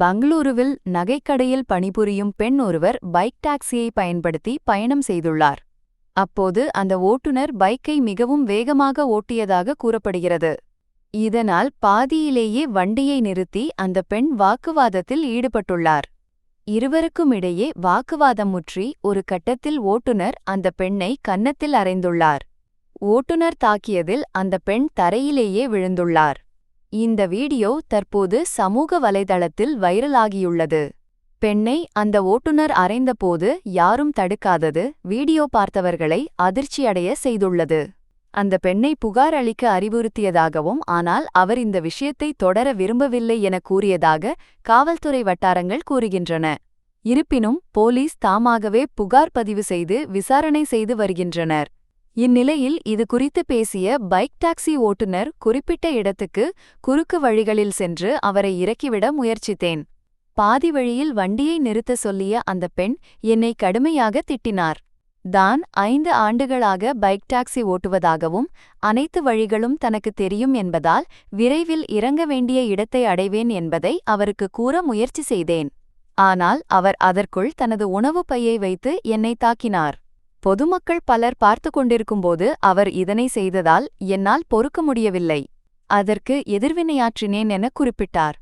பங்களூருவில் நகைக்கடையில் பணிபுரியும் பெண் ஒருவர் பைக் டாக்ஸியை பயன்படுத்தி பயணம் செய்துள்ளார். அப்போது அந்த ஓட்டுநர் பைக்கை மிகவும் வேகமாக ஓட்டியதாக கூறப்படுகிறது. இதனால் பாதியிலேயே வண்டியை நிறுத்தி அந்த பெண் வாக்குவாதத்தில் ஈடுபட்டுள்ளார். இருவருக்கும் இடையே வாக்குவாதம் முற்றி ஒரு கட்டத்தில் ஓட்டுநர் அந்த பெண்ணை கன்னத்தில் அறைந்துள்ளார். ஓட்டுநர் தாக்கியதில் அந்த பெண் தரையிலேயே விழுந்துள்ளார். இந்த வீடியோ தற்போது சமூக வலைதளத்தில் வைரலாகியுள்ளது. பெண்ணை அந்த ஓட்டுநர் அறைந்தபோது யாரும் தடுக்காதது வீடியோ பார்த்தவர்களை அதிர்ச்சியடைய செய்துள்ளது. அந்த பெண்ணை புகார் அளிக்க அறிவுறுத்தியதாகவும் ஆனால் அவர் இந்த விஷயத்தை தொடர விரும்பவில்லை என கூறியதாக காவல்துறை வட்டாரங்கள் கூறுகின்றன. இருப்பினும் போலீஸ் தாமாகவே புகார் பதிவு செய்து விசாரணை செய்து வருகின்றனர். இந்நிலையில் இது குறித்து பேசிய பைக் டாக்ஸி ஓட்டுநர் குறிப்பிட்ட இடத்துக்கு குறுக்கு வழிகளில் சென்று அவரை இறக்கிவிட முயற்சித்தேன். பாதி வழியில் வண்டியை நிறுத்த சொல்லிய அந்த பெண் என்னை கடுமையாக திட்டினார். தான் ஐந்து ஆண்டுகளாக பைக் டாக்ஸி ஓட்டுவதாகவும் அனைத்து வழிகளும் தனக்கு தெரியும் என்பதால் விரைவில் இறங்க வேண்டிய இடத்தை அடைவேன் என்பதை அவருக்கு கூற முயற்சி செய்தேன். ஆனால் அவர் அதற்குள் தனது உணவு பையை வைத்து என்னை தாக்கினார். பொதுமக்கள் பலர் பார்த்து கொண்டிருக்கும்போது அவர் இதனை செய்ததால் என்னால் பொறுக்க முடியவில்லை. அதற்கு எதிர்வினையாற்றினேன் என குறிப்பிட்டார்.